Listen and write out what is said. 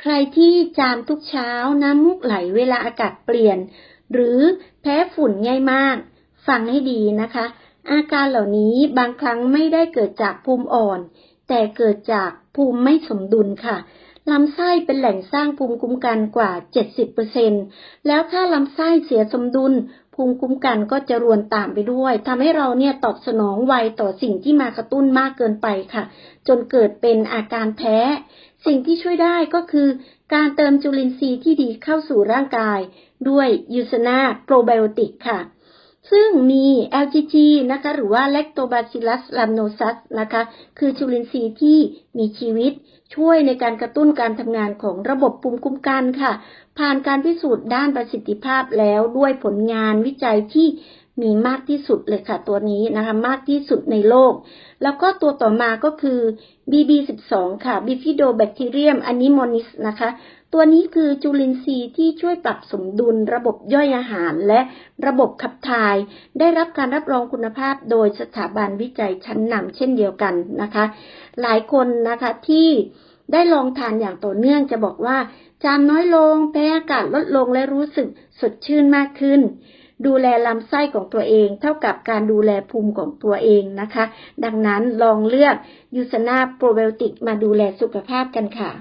ใครที่จามทุกเช้าน้ำมูกไหลเวลาอากาศเปลี่ยน หรือแพ้ฝุ่นง่ายมาก ฟังให้ดีนะคะ อาการเหล่านี้บางครั้งไม่ได้เกิดจากภูมิอ่อน แต่เกิดจากภูมิไม่สมดุลค่ะลำไส้เป็นแหล่งสร้างภูมิคุ้มกันกว่า 70%แล้วถ้าลำไส้เสียสมดุล ภูมิคุ้มกันก็จะรวนตามไปด้วยทำให้เราเนี่ยตอบสนองไวต่อสิ่งที่มากระตุ้นมากเกินไปค่ะ จนเกิดเป็นอาการแพ้ สิ่งที่ช่วยได้ก็คือ การเติมจุลินทรีย์ที่ดีเข้าสู่ร่างกาย ด้วยยูซนาโปรไบโอติกค่ะ ซึ่งมี LGG นะคะ หรือว่า Lactobacillus rhamnosus นะคะ คือจุลินทรีย์ที่มีชีวิต ช่วยในการกระตุ้นการทำงานของระบบภูมิคุ้มกันค่ะ ผ่านการพิสูจน์ด้านประสิทธิภาพแล้วด้วยผลงานวิจัยที่ มีมากที่สุดเลยค่ะตัวนี้นะคะ มากที่สุดในโลก แล้วก็ตัวต่อมาก็คือ BB12 ค่ะ Bifidobacterium anemonis นะคะ ตัวนี้คือจุลินทรีย์ที่ช่วยปรับสมดุลระบบย่อยอาหารและระบบขับถ่าย ได้รับการรับรองคุณภาพโดยสถาบันวิจัยชั้นนำเช่นเดียวกันนะคะ หลายคนนะคะที่ได้ลองทานอย่างต่อเนื่องจะบอกว่า จามน้อยลง แพ้อากาศลดลงและรู้สึกสดชื่นมากขึ้น ดูแลลำไส้ของตัวเอง เท่ากับการดูแลภูมิของตัวเองนะคะ ดังนั้นลองเลือกยูซนาโปรไบโอติกมาดูแลสุขภาพกันค่ะ